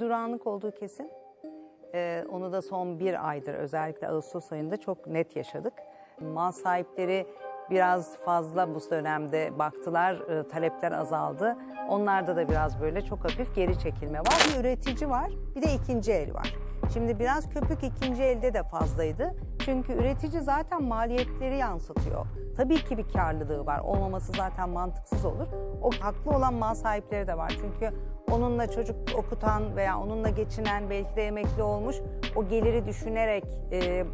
durağanlık olduğu kesin. Ee, onu da son bir aydır özellikle Ağustos ayında çok net yaşadık. Mal sahipleri biraz fazla bu dönemde baktılar, e, talepler azaldı. Onlarda da biraz böyle çok hafif geri çekilme var. Bir üretici var, bir de ikinci el var. Şimdi biraz köpük ikinci elde de fazlaydı. Çünkü üretici zaten maliyetleri yansıtıyor. Tabii ki bir karlılığı var. Olmaması zaten mantıksız olur. O haklı olan mal sahipleri de var. Çünkü onunla çocuk okutan veya onunla geçinen belki de emekli olmuş o geliri düşünerek e,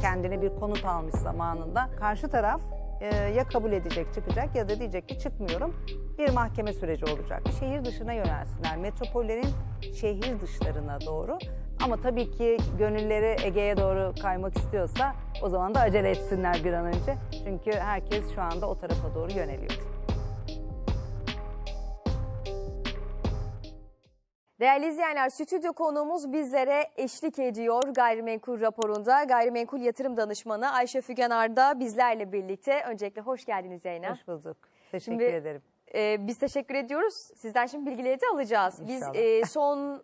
kendine bir konut almış zamanında. Karşı taraf e, ya kabul edecek çıkacak ya da diyecek ki çıkmıyorum. Bir mahkeme süreci olacak. Şehir dışına yönelsinler. Metropollerin şehir dışlarına doğru. Ama tabii ki gönülleri Ege'ye doğru kaymak istiyorsa o zaman da acele etsinler bir an önce. Çünkü herkes şu anda o tarafa doğru yöneliyor. Değerli izleyenler, stüdyo konuğumuz bizlere eşlik ediyor gayrimenkul raporunda. Gayrimenkul yatırım danışmanı Ayşe Fügenar da bizlerle birlikte. Öncelikle hoş geldiniz Zeynep. Hoş bulduk. Teşekkür Şimdi, ederim. Ee, biz teşekkür ediyoruz. Sizden şimdi bilgileri de alacağız. Biz İnşallah. e, son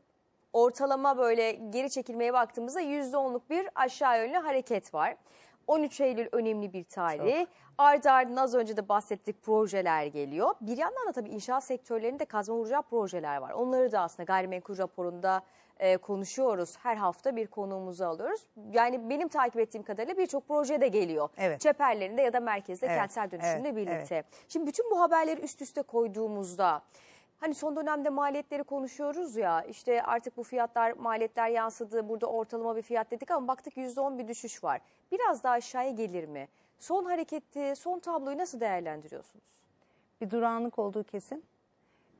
ortalama böyle geri çekilmeye baktığımızda %10'luk bir aşağı yönlü hareket var. 13 Eylül önemli bir tarih. Ardı ardına az önce de bahsettik projeler geliyor. Bir yandan da tabii inşaat sektörlerinde kazma vuracağı projeler var. Onları da aslında gayrimenkul raporunda e, konuşuyoruz. Her hafta bir konuğumuzu alıyoruz. Yani benim takip ettiğim kadarıyla birçok proje de geliyor. Evet. Çeperlerinde ya da merkezde Evet, kentsel dönüşümle evet, birlikte. Şimdi bütün bu haberleri üst üste koyduğumuzda hani son dönemde maliyetleri konuşuyoruz ya işte artık bu fiyatlar maliyetler yansıdı burada ortalama bir fiyat dedik ama baktık %10 bir düşüş var. Biraz daha aşağıya gelir mi? Son hareketi, son tabloyu nasıl değerlendiriyorsunuz? Bir durağanlık olduğu kesin.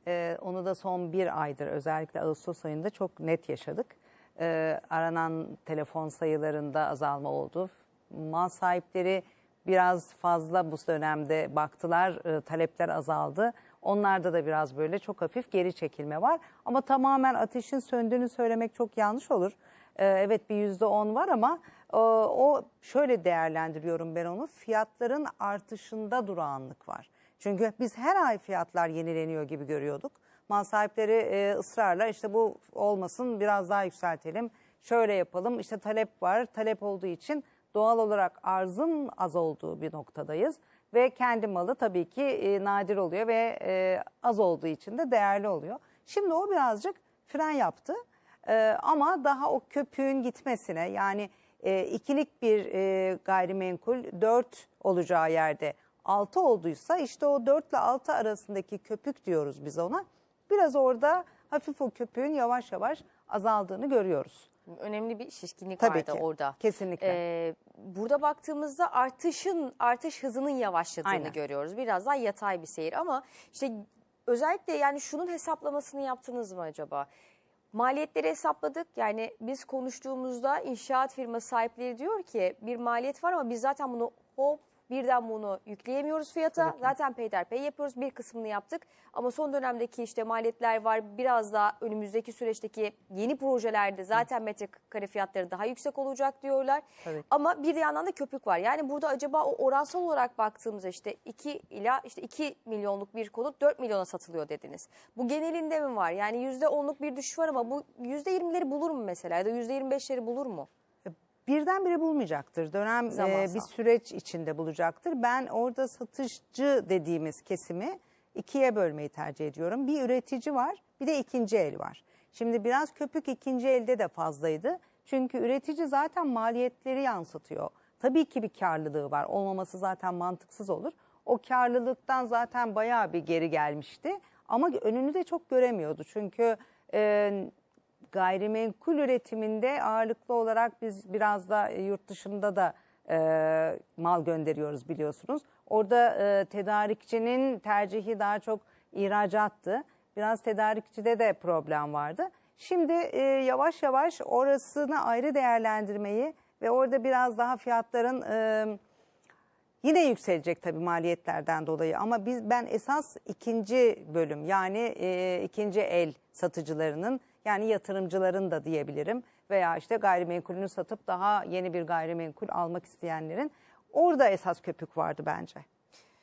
Ee, onu da son bir aydır özellikle Ağustos ayında çok net yaşadık. Ee, aranan telefon sayılarında azalma oldu. Mal sahipleri biraz fazla bu dönemde baktılar, e, talepler azaldı. Onlarda da biraz böyle çok hafif geri çekilme var. Ama tamamen ateşin söndüğünü söylemek çok yanlış olur. Ee, evet bir yüzde on var ama e, o şöyle değerlendiriyorum ben onu. Fiyatların artışında durağanlık var. Çünkü biz her ay fiyatlar yenileniyor gibi görüyorduk. Mal sahipleri e, ısrarla işte bu olmasın biraz daha yükseltelim. Şöyle yapalım işte talep var. Talep olduğu için doğal olarak arzın az olduğu bir noktadayız. Ve kendi malı tabii ki e, nadir oluyor ve e, az olduğu için de değerli oluyor. Şimdi o birazcık fren yaptı. E, ama daha o köpüğün gitmesine yani e, ikilik bir e, gayrimenkul 4 olacağı yerde 6 olduysa işte o 4 ile 6 arasındaki köpük diyoruz biz ona. Biraz orada hafif o köpüğün yavaş yavaş azaldığını görüyoruz. Önemli bir şişkinlik Tabii vardı ki. orada. Kesinlikle. Ee, burada baktığımızda artışın artış hızının yavaşladığını Aynen. görüyoruz. Biraz daha yatay bir seyir ama işte özellikle yani şunun hesaplamasını yaptınız mı acaba? Maliyetleri hesapladık. Yani biz konuştuğumuzda inşaat firma sahipleri diyor ki bir maliyet var ama biz zaten bunu hop birden bunu yükleyemiyoruz fiyata. Zaten peyderpey yapıyoruz. Bir kısmını yaptık. Ama son dönemdeki işte maliyetler var. Biraz daha önümüzdeki süreçteki yeni projelerde zaten metrekare fiyatları daha yüksek olacak diyorlar. Tabii. Ama bir yandan da köpük var. Yani burada acaba o oransal olarak baktığımızda işte 2 ila işte 2 milyonluk bir konut 4 milyona satılıyor dediniz. Bu genelinde mi var? Yani %10'luk bir düşüş var ama bu %20'leri bulur mu mesela ya da %25'leri bulur mu? Birdenbire bulmayacaktır. Dönem e, bir süreç içinde bulacaktır. Ben orada satışçı dediğimiz kesimi ikiye bölmeyi tercih ediyorum. Bir üretici var, bir de ikinci el var. Şimdi biraz köpük ikinci elde de fazlaydı. Çünkü üretici zaten maliyetleri yansıtıyor. Tabii ki bir karlılığı var. Olmaması zaten mantıksız olur. O karlılıktan zaten bayağı bir geri gelmişti. Ama önünü de çok göremiyordu. Çünkü e, gayrimenkul üretiminde ağırlıklı olarak biz biraz da e, yurt dışında da e, mal gönderiyoruz biliyorsunuz. Orada e, tedarikçinin tercihi daha çok ihracattı. Biraz tedarikçide de problem vardı. Şimdi e, yavaş yavaş orasını ayrı değerlendirmeyi ve orada biraz daha fiyatların e, Yine yükselecek tabii maliyetlerden dolayı ama biz ben esas ikinci bölüm yani e, ikinci el satıcılarının yani yatırımcıların da diyebilirim veya işte gayrimenkulünü satıp daha yeni bir gayrimenkul almak isteyenlerin orada esas köpük vardı bence.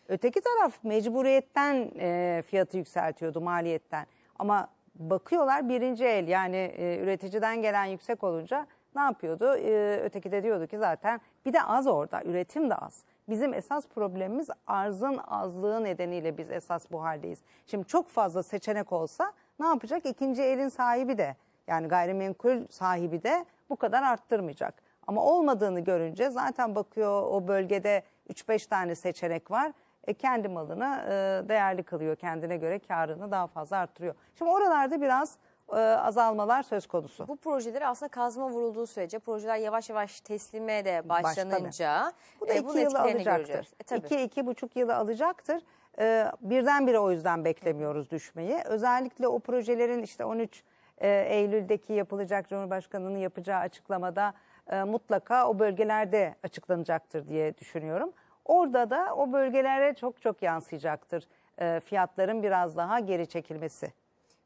Öteki taraf mecburiyetten e, fiyatı yükseltiyordu maliyetten ama bakıyorlar birinci el yani e, üreticiden gelen yüksek olunca ne yapıyordu? E, öteki de diyordu ki zaten bir de az orada üretim de az. Bizim esas problemimiz arzın azlığı nedeniyle biz esas bu haldeyiz. Şimdi çok fazla seçenek olsa ne yapacak? İkinci elin sahibi de yani gayrimenkul sahibi de bu kadar arttırmayacak. Ama olmadığını görünce zaten bakıyor o bölgede 3-5 tane seçenek var. E, kendi malını e, değerli kılıyor. Kendine göre karını daha fazla arttırıyor. Şimdi oralarda biraz e, azalmalar söz konusu. Bu projeleri aslında kazma vurulduğu sürece projeler yavaş yavaş teslime de başlanınca Bu da e, iki yılı alacaktır. göreceğiz. E, tabii. iki, iki buçuk yılı alacaktır. Ee, birdenbire o yüzden beklemiyoruz düşmeyi. Özellikle o projelerin işte 13 e, Eylül'deki yapılacak Cumhurbaşkanı'nın yapacağı açıklamada e, mutlaka o bölgelerde açıklanacaktır diye düşünüyorum. Orada da o bölgelere çok çok yansıyacaktır e, fiyatların biraz daha geri çekilmesi.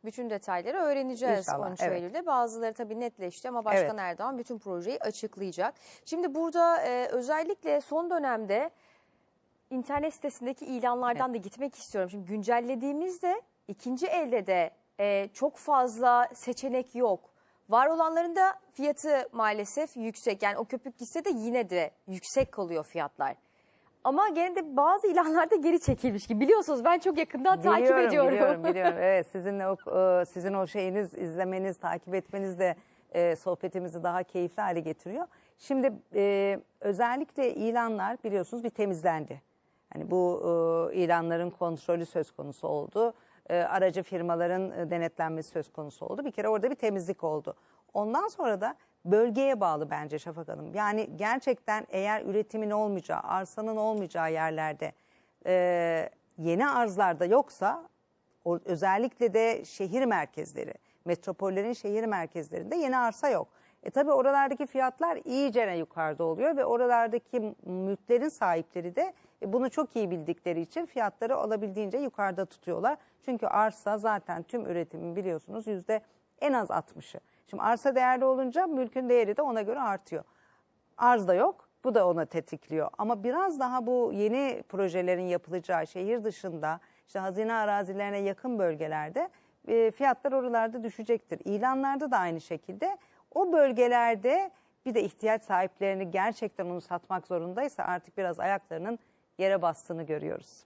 Bütün detayları öğreneceğiz İnşallah, 13 evet. Eylül'de. Bazıları tabii netleşti ama Başkan Evet. Erdoğan bütün projeyi açıklayacak. Şimdi burada e, özellikle son dönemde internet sitesindeki ilanlardan da gitmek istiyorum. Şimdi güncellediğimizde ikinci elde de e, çok fazla seçenek yok. Var olanların da fiyatı maalesef yüksek. Yani o köpük gitse de yine de yüksek kalıyor fiyatlar. Ama gene de bazı ilanlarda geri çekilmiş gibi. Biliyorsunuz ben çok yakından takip Biliyorum, ediyorum. Biliyorum, biliyorum. Evet, sizinle o, e, sizin o şeyiniz, izlemeniz, takip etmeniz de e, sohbetimizi daha keyifli hale getiriyor. Şimdi e, özellikle ilanlar biliyorsunuz bir temizlendi. Hani bu e, ilanların kontrolü söz konusu oldu. E, aracı firmaların e, denetlenmesi söz konusu oldu. Bir kere orada bir temizlik oldu. Ondan sonra da bölgeye bağlı bence Şafak Hanım. Yani gerçekten eğer üretimin olmayacağı, arsanın olmayacağı yerlerde e, yeni arzlarda yoksa o, özellikle de şehir merkezleri, metropollerin şehir merkezlerinde yeni arsa yok. E tabi oralardaki fiyatlar iyicene yukarıda oluyor ve oralardaki mülklerin sahipleri de bunu çok iyi bildikleri için fiyatları olabildiğince yukarıda tutuyorlar. Çünkü arsa zaten tüm üretimin biliyorsunuz yüzde en az 60'ı. Şimdi arsa değerli olunca mülkün değeri de ona göre artıyor. Arz da yok. Bu da ona tetikliyor. Ama biraz daha bu yeni projelerin yapılacağı şehir dışında işte hazine arazilerine yakın bölgelerde e, fiyatlar oralarda düşecektir. İlanlarda da aynı şekilde o bölgelerde bir de ihtiyaç sahiplerini gerçekten onu satmak zorundaysa artık biraz ayaklarının yere bastığını görüyoruz.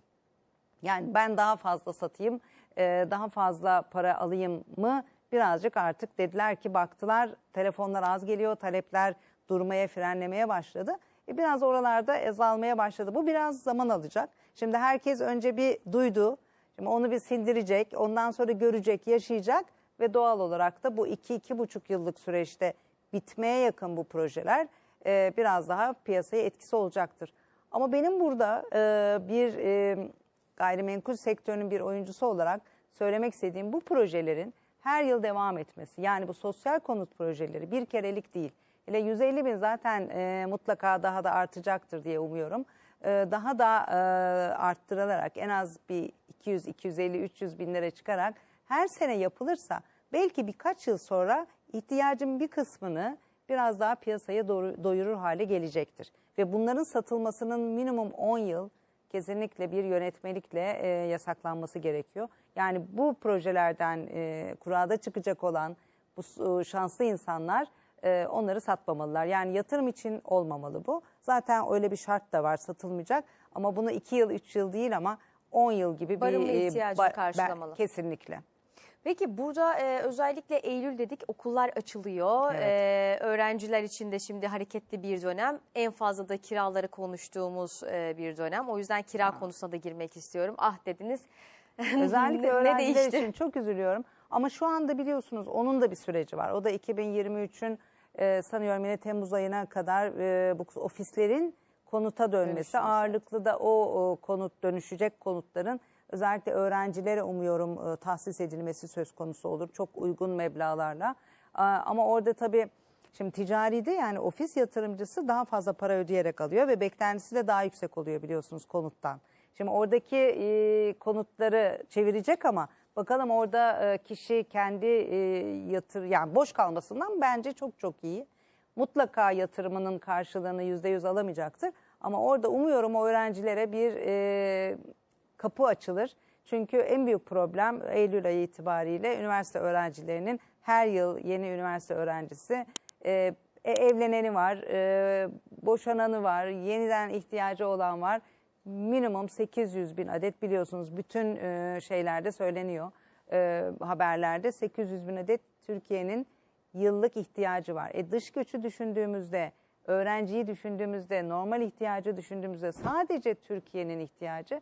Yani ben daha fazla satayım, e, daha fazla para alayım mı birazcık artık dediler ki baktılar telefonlar az geliyor, talepler durmaya, frenlemeye başladı. E, biraz oralarda azalmaya başladı. Bu biraz zaman alacak. Şimdi herkes önce bir duydu, şimdi onu bir sindirecek, ondan sonra görecek, yaşayacak ve doğal olarak da bu iki iki buçuk yıllık süreçte bitmeye yakın bu projeler e, biraz daha piyasaya etkisi olacaktır. Ama benim burada e, bir e, gayrimenkul sektörünün bir oyuncusu olarak söylemek istediğim bu projelerin her yıl devam etmesi. Yani bu sosyal konut projeleri bir kerelik değil. Hele 150 bin zaten e, mutlaka daha da artacaktır diye umuyorum. E, daha da e, arttırılarak en az bir 200, 250, 300 bin lira çıkarak her sene yapılırsa belki birkaç yıl sonra ihtiyacın bir kısmını biraz daha piyasaya doyurur hale gelecektir. Ve bunların satılmasının minimum 10 yıl kesinlikle bir yönetmelikle e, yasaklanması gerekiyor. Yani bu projelerden e, kurada çıkacak olan bu e, şanslı insanlar e, onları satmamalılar. Yani yatırım için olmamalı bu. Zaten öyle bir şart da var satılmayacak ama bunu 2 yıl 3 yıl değil ama 10 yıl gibi Barınma bir e, ihtiyacını ba- ben- karşılamalı. kesinlikle. Peki burada e, özellikle Eylül dedik okullar açılıyor. Evet. E, öğrenciler için de şimdi hareketli bir dönem. En fazla da kiraları konuştuğumuz e, bir dönem. O yüzden kira konusuna da girmek istiyorum. Ah dediniz. Özellikle Ne- ne öğrenciler değişti? için çok üzülüyorum. Ama şu anda biliyorsunuz onun da bir süreci var. O da 2023'ün e, sanıyorum yine Temmuz ayına kadar e, bu ofislerin konuta dönmesi. Dönüşmesi. Ağırlıklı da o, o konut dönüşecek konutların özellikle öğrencilere umuyorum e, tahsis edilmesi söz konusu olur. Çok uygun meblağlarla. Aa, Ama orada tabii şimdi ticaride yani ofis yatırımcısı daha fazla para ödeyerek alıyor ve beklentisi de daha yüksek oluyor biliyorsunuz konuttan. Şimdi oradaki e, konutları çevirecek ama bakalım orada e, kişi kendi e, yatır yani boş kalmasından bence çok çok iyi. Mutlaka yatırımının karşılığını yüzde yüz alamayacaktır. Ama orada umuyorum öğrencilere bir e, kapı açılır. Çünkü en büyük problem Eylül ayı itibariyle üniversite öğrencilerinin her yıl yeni üniversite öğrencisi e, e, evleneni var, e, boşananı var, yeniden ihtiyacı olan var. Minimum 800 bin adet biliyorsunuz bütün e, şeylerde söyleniyor e, haberlerde 800 bin adet Türkiye'nin yıllık ihtiyacı var. E dış göçü düşündüğümüzde, öğrenciyi düşündüğümüzde, normal ihtiyacı düşündüğümüzde sadece Türkiye'nin ihtiyacı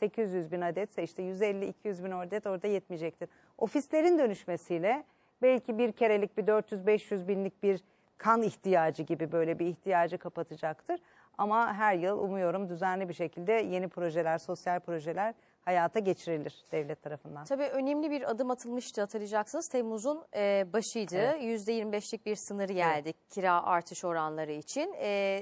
800 bin adetse işte 150-200 bin adet orada yetmeyecektir. Ofislerin dönüşmesiyle belki bir kerelik bir 400-500 binlik bir kan ihtiyacı gibi böyle bir ihtiyacı kapatacaktır. Ama her yıl umuyorum düzenli bir şekilde yeni projeler, sosyal projeler hayata geçirilir devlet tarafından. Tabii önemli bir adım atılmıştı hatırlayacaksınız. Temmuz'un e, başıydı. Evet. %25'lik bir sınır geldi kira artış oranları için. E,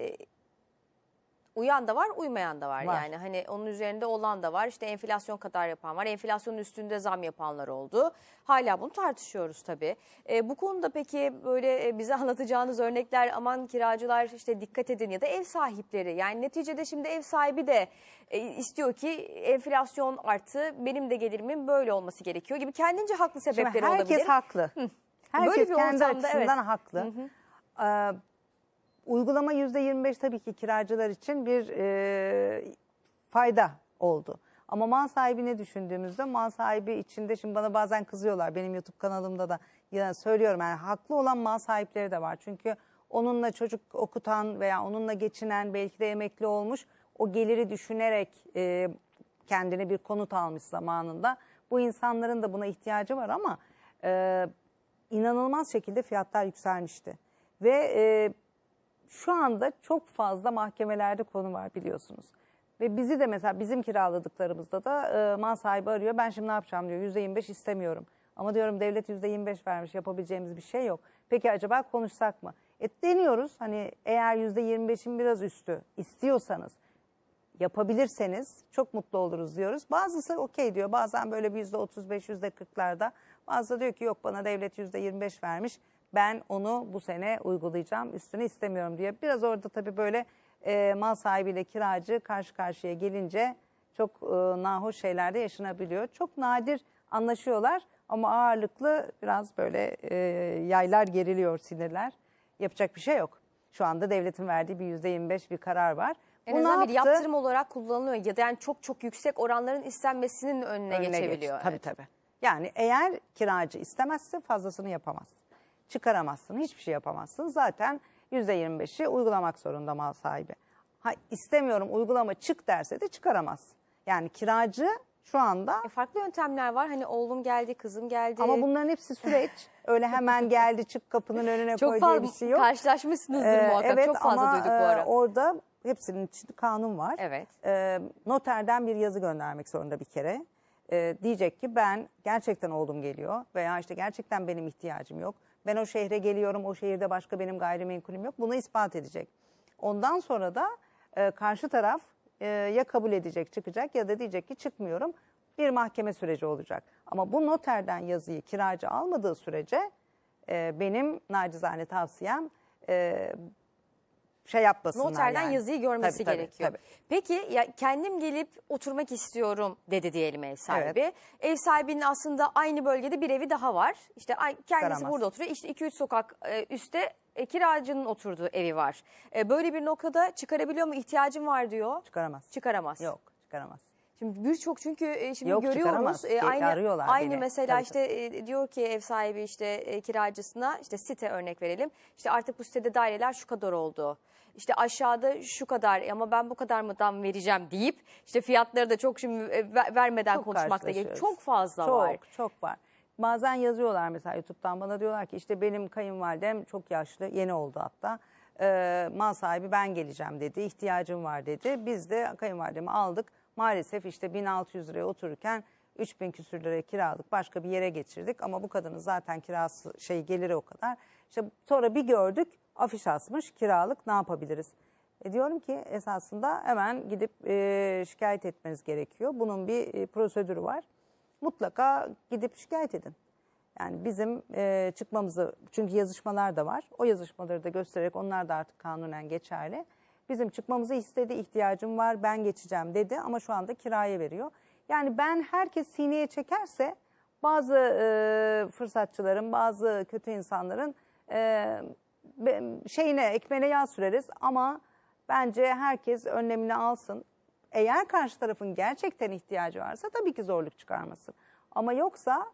uyan da var, uymayan da var. Var. Yani hani onun üzerinde olan da var. İşte enflasyon kadar yapan var. Enflasyonun üstünde zam yapanlar oldu. Hala bunu tartışıyoruz tabii. E, bu konuda peki böyle e, bize anlatacağınız örnekler aman kiracılar işte dikkat edin ya da ev sahipleri. Yani neticede şimdi ev sahibi de e, istiyor ki enflasyon arttı benim de gelirimin böyle olması gerekiyor gibi kendince haklı Şimdi sebepleri herkes olabilir. haklı. Herkes Böyle bir kendi ortamda, açısından evet. haklı. Ee, uygulama %25 tabii ki kiracılar için bir e, fayda oldu. Ama mal sahibini düşündüğümüzde mal sahibi içinde şimdi bana bazen kızıyorlar benim YouTube kanalımda da ya söylüyorum yani haklı olan mal sahipleri de var. Çünkü onunla çocuk okutan veya onunla geçinen belki de emekli olmuş o geliri düşünerek e, kendine bir konut almış zamanında. Bu insanların da buna ihtiyacı var ama e, inanılmaz şekilde fiyatlar yükselmişti. Ve e, şu anda çok fazla mahkemelerde konu var biliyorsunuz. Ve bizi de mesela bizim kiraladıklarımızda da e, mal sahibi arıyor. Ben şimdi ne yapacağım diyor. %25 istemiyorum. Ama diyorum devlet %25 vermiş yapabileceğimiz bir şey yok. Peki acaba konuşsak mı? E deniyoruz hani eğer %25'in biraz üstü istiyorsanız yapabilirseniz çok mutlu oluruz diyoruz. Bazısı okey diyor. Bazen böyle bir yüzde 35, yüzde 40'larda. Bazısı diyor ki yok bana devlet yüzde 25 vermiş. Ben onu bu sene uygulayacağım. Üstünü istemiyorum diye. Biraz orada tabii böyle e, mal sahibiyle kiracı karşı karşıya gelince çok e, nahoş şeyler de yaşanabiliyor. Çok nadir anlaşıyorlar ama ağırlıklı biraz böyle e, yaylar geriliyor sinirler. Yapacak bir şey yok. Şu anda devletin verdiği bir yüzde 25 bir karar var. En azından bir yaptı? yaptırım olarak kullanılıyor ya da yani çok çok yüksek oranların istenmesinin önüne, önüne geçebiliyor. geç. Tabii Evet. tabii. Yani eğer kiracı istemezse fazlasını yapamaz. Çıkaramazsın, hiçbir şey yapamazsın. Zaten %25'i uygulamak zorunda mal sahibi. Ha istemiyorum uygulama çık derse de çıkaramaz. Yani kiracı şu anda E, farklı yöntemler var. Hani oğlum geldi, kızım geldi. ama bunların hepsi süreç. Öyle hemen geldi çık kapının önüne çok koy diye bir şey yok. karşılaşmışsınızdır Ee, muhakkak. evet çok fazla ama duyduk bu e, ara. orada hepsinin içinde kanun var. Evet. E, noterden bir yazı göndermek zorunda bir kere. E, diyecek ki ben gerçekten oğlum geliyor veya işte gerçekten benim ihtiyacım yok. Ben o şehre geliyorum, o şehirde başka benim gayrimenkulüm yok. Bunu ispat edecek. Ondan sonra da e, karşı taraf e, ya kabul edecek, çıkacak ya da diyecek ki çıkmıyorum. Bir mahkeme süreci olacak. Ama bu noterden yazıyı kiracı almadığı sürece e, benim nacizane tavsiyem e, şey yapmasınlar Noterden yani. yazıyı görmesi Tabii, tabii, gerekiyor. tabii. Peki ya kendim gelip oturmak istiyorum dedi diyelim ev sahibi. Ev sahibinin aslında aynı bölgede bir evi daha var. İşte kendisi Çıkaramaz. burada oturuyor. İşte 2-3 sokak e, üstte e, kiracının oturduğu evi var. E, böyle bir noktada çıkarabiliyor mu? İhtiyacım var diyor. Çıkaramaz. Çıkaramaz. Yok çıkaramaz. Şimdi birçok çünkü e, şimdi Yok, görüyoruz e, aynı arıyorlar aynı beni. mesela Tabii, işte e, diyor ki ev sahibi işte e, kiracısına işte site örnek verelim. İşte artık bu sitede daireler şu kadar oldu. İşte aşağıda şu kadar ama ben bu kadar mıdan vereceğim deyip işte fiyatları da çok şimdi e, ver- vermeden Çok konuşmak da karşılaşıyoruz. Çok fazla çok, var. Çok var. Bazen yazıyorlar mesela YouTube'dan bana diyorlar ki işte benim kayınvalidem çok yaşlı yeni oldu hatta. Ee, mal sahibi ben geleceğim dedi ihtiyacım var dedi. Biz de kayınvalidemi aldık. Maalesef işte 1600 liraya otururken 3000 küsür liraya kiralık başka bir yere geçirdik. Ama bu kadının zaten kirası şey geliri o kadar. İşte sonra bir gördük afiş asmış kiralık ne yapabiliriz? E diyorum ki esasında hemen gidip e, şikayet etmeniz gerekiyor. Bunun bir e, prosedürü var. Mutlaka gidip şikayet edin. Yani bizim e, çıkmamızı, çünkü yazışmalar da var. O yazışmaları da göstererek onlar da artık kanunen geçerli. Bizim çıkmamızı istedi, ihtiyacım var, ben geçeceğim dedi ama şu anda kiraya veriyor. Yani ben herkes sineye çekerse bazı e, fırsatçıların, bazı kötü insanların e, şeyine, ekmeğine yağ süreriz ama bence herkes önlemini alsın. Eğer karşı tarafın gerçekten ihtiyacı varsa tabii ki zorluk çıkarmasın. Ama yoksa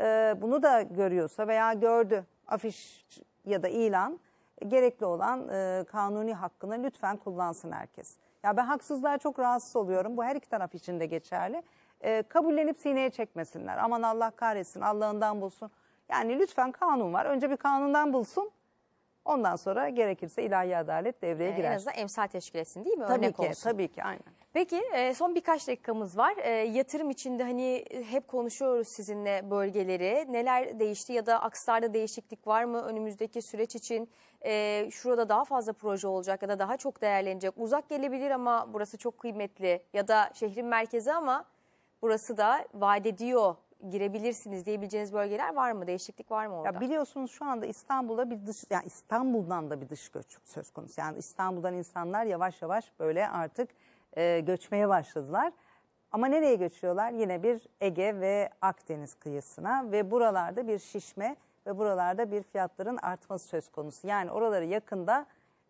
e, bunu da görüyorsa veya gördü afiş ya da ilan gerekli olan e, kanuni hakkını lütfen kullansın herkes. Ya ben haksızlığa çok rahatsız oluyorum. Bu her iki taraf için de geçerli. E, kabullenip sineye çekmesinler. Aman Allah kahretsin, Allah'ından bulsun. Yani lütfen kanun var. Önce bir kanundan bulsun. Ondan sonra gerekirse ilahi adalet devreye En girer. azından emsal teşkil etsin değil mi? Tabii Örnek ki, olsun. tabii ki aynen. Peki e, son birkaç dakikamız var. E, yatırım içinde hani hep konuşuyoruz sizinle bölgeleri. Neler değişti ya da akslarda değişiklik var mı önümüzdeki süreç için? E, şurada daha fazla proje olacak ya da daha çok değerlenecek. Uzak gelebilir ama burası çok kıymetli ya da şehrin merkezi ama burası da vaat ediyor girebilirsiniz diyebileceğiniz bölgeler var mı? Değişiklik var mı orada? Ya biliyorsunuz şu anda İstanbul'a bir dış, yani İstanbul'dan da bir dış göç söz konusu. Yani İstanbul'dan insanlar yavaş yavaş böyle artık e, göçmeye başladılar. Ama nereye göçüyorlar? Yine bir Ege ve Akdeniz kıyısına ve buralarda bir şişme ve buralarda bir fiyatların artması söz konusu. Yani oraları yakında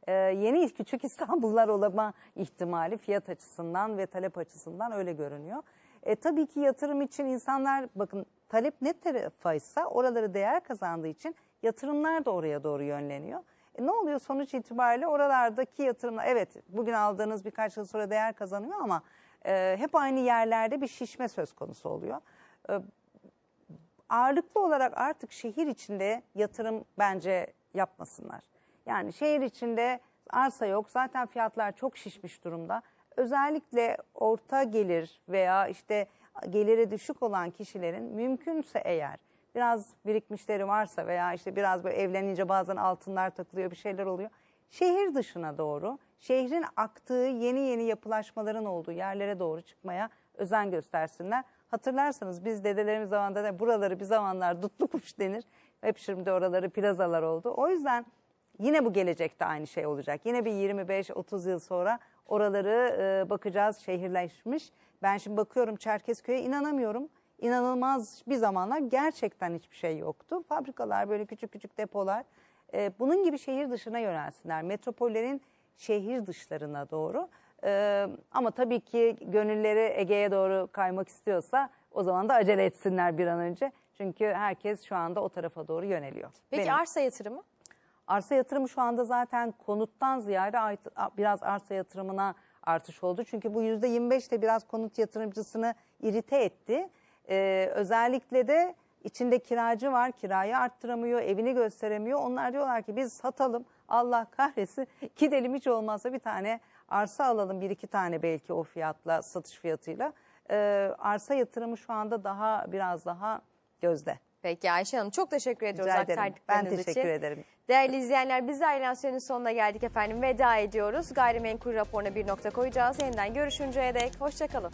e, yeni küçük İstanbullar olma ihtimali fiyat açısından ve talep açısından öyle görünüyor. E, tabii ki yatırım için insanlar bakın talep ne tarafaysa oraları değer kazandığı için yatırımlar da oraya doğru yönleniyor. E, ne oluyor sonuç itibariyle oralardaki yatırımlar evet bugün aldığınız birkaç yıl sonra değer kazanıyor ama e, hep aynı yerlerde bir şişme söz konusu oluyor. E, ağırlıklı olarak artık şehir içinde yatırım bence yapmasınlar. Yani şehir içinde arsa yok zaten fiyatlar çok şişmiş durumda. Özellikle orta gelir veya işte geliri düşük olan kişilerin mümkünse eğer biraz birikmişleri varsa veya işte biraz böyle evlenince bazen altınlar takılıyor bir şeyler oluyor. Şehir dışına doğru, şehrin aktığı yeni yeni yapılaşmaların olduğu yerlere doğru çıkmaya özen göstersinler. Hatırlarsanız biz dedelerimiz zamanında da buraları bir zamanlar dutlu kuş denir. Hep şimdi oraları plazalar oldu. O yüzden yine bu gelecekte aynı şey olacak. Yine bir 25-30 yıl sonra oraları e, bakacağız şehirleşmiş. Ben şimdi bakıyorum Çerkezköy'e inanamıyorum. İnanılmaz bir zamanlar gerçekten hiçbir şey yoktu. Fabrikalar böyle küçük küçük depolar. E, bunun gibi şehir dışına yönelsinler. Metropollerin şehir dışlarına doğru. E, ama tabii ki gönülleri Ege'ye doğru kaymak istiyorsa o zaman da acele etsinler bir an önce. Çünkü herkes şu anda o tarafa doğru yöneliyor. Peki Benim- arsa yatırımı? Arsa yatırımı şu anda zaten konuttan ziyade biraz arsa yatırımına artış oldu. Çünkü bu yüzde 25 de biraz konut yatırımcısını irite etti. Ee, özellikle de içinde kiracı var, kirayı arttıramıyor, evini gösteremiyor. Onlar diyorlar ki biz satalım, Allah kahretsin, gidelim hiç olmazsa bir tane arsa alalım, bir iki tane belki o fiyatla, satış fiyatıyla. Ee, arsa yatırımı şu anda daha biraz daha gözde. Peki Ayşe Hanım çok teşekkür ediyoruz Rica ederim. Ben aktardıklarınız teşekkür için. ederim. Değerli izleyenler biz de Süren'in sonuna geldik efendim. Veda ediyoruz. Gayrimenkul raporuna bir nokta koyacağız. Yeniden görüşünceye dek hoşçakalın.